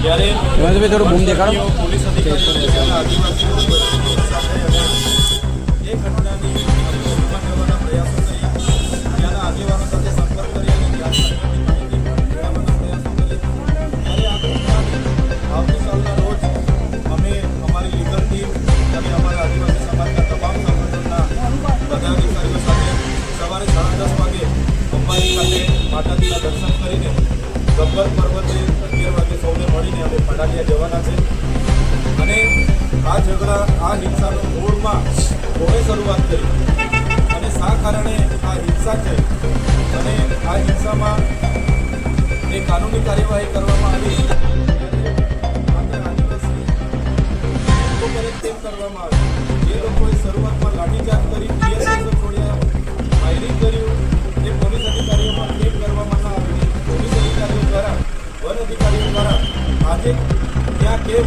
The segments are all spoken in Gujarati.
ત્યારે હેમંતભાઈ થોડું બૂમ દેખાડો પોલીસ અધિકારીઓ ત્યાંના આદિવાસીઓ સાથે અને એ ઘટનાની અનુસંધાન કરવાના પ્રયાસો કર્યા ત્યાંના આગેવાનો સાથે સંપર્ક કરી અને ત્યાં ઘટનાની માહિતી મેળવવાના પ્રયાસો કર્યા ત્યારે આ ઘટનાની આવતીકાલના રોજ અમે અમારી લીગલ ટીમ અને અમારા આદિવાસી સમાજના તમામ સંગઠનના પદાધિકારીઓ સાથે સવારે સાડા દસ વાગે અંબાજી ખાતે માતાજીના દર્શન કરીને ગબ્બર પર્વતે અગિયાર વાગે સૌને મળીને જવાના છે. અને આ ઝઘડા, આ હિંસાનું મૂળમાં કોણે શરૂઆત કરી? અને શા કારણે આ હિંસા થઈ? અને આ હિંસામાં એ કાનૂની કાર્યવાહી કરવામાં આવી તેમ કરવામાં આવ્યું જે લોકોએ શરૂઆતમાં લાઠીચાર્જ કરી ગેસો છોડ્યા, ફાયરિંગ કર્યું એ પોલીસ અધિકારીઓમાં કેમ કરવામાં ના આવી. પોલીસ અધિકારીઓ દ્વારા, વન અધિકારીઓ દ્વારા આજે કેમ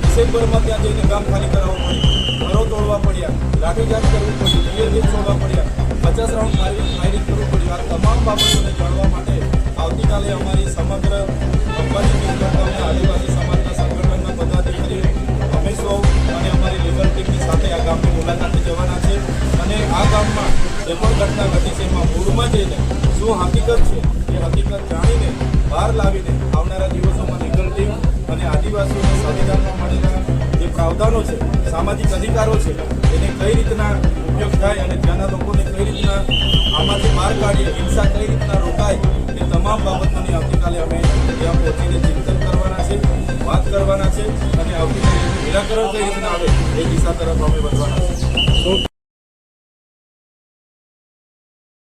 ડિસેમ્બરમાં ત્યાં જઈને ગામ ખાલી કરાવવું પડ્યું ઘરો તોડવા પડ્યા. લાઠીચાર્જ કરવું પડ્યું. ટીયર ગેસ છોડવા પડ્યા. પચાસ રાઉન્ડ ફાયરિંગ કરવું પડ્યું. આ તમામ બાબતોને જાણવા માટે આવતીકાલે અમારી સમગ્ર અંબાજી જિલ્લાના આદિવાસી સમાજના સંગઠનના પદાધિકારીઓ, અમે સૌ અને અમારી લીગલ ટીમની સાથે આ ગામની મુલાકાતે જવાના છે. અને આ ગામમાં જે પણ ઘટના ઘટી છે એમાં મૂળમાં જઈને શું હકીકત છે એ હકીકત જાણીને બહાર લાવીને આવનારા ટીમ અને આદિવાસીઓને સંવિધાનમાં મળેલા જે પ્રાવધાનો છે, સામાજિક અધિકારો છે, એને કઈ રીતના ઉપયોગ થાય અને ત્યાંના લોકોને કઈ રીતના આમાંથી માર કાઢીએ, હિંસા કઈ રીતના રોકાય, એ તમામ બાબતોની આવતીકાલે અમે ત્યાં પહોંચીને ચિંતન કરવાના છે, વાત કરવાના છે અને આવતીકાલે નિરાકરણ કઈ રીતના આવે, એ દિશા તરફ અમે વધવાના છે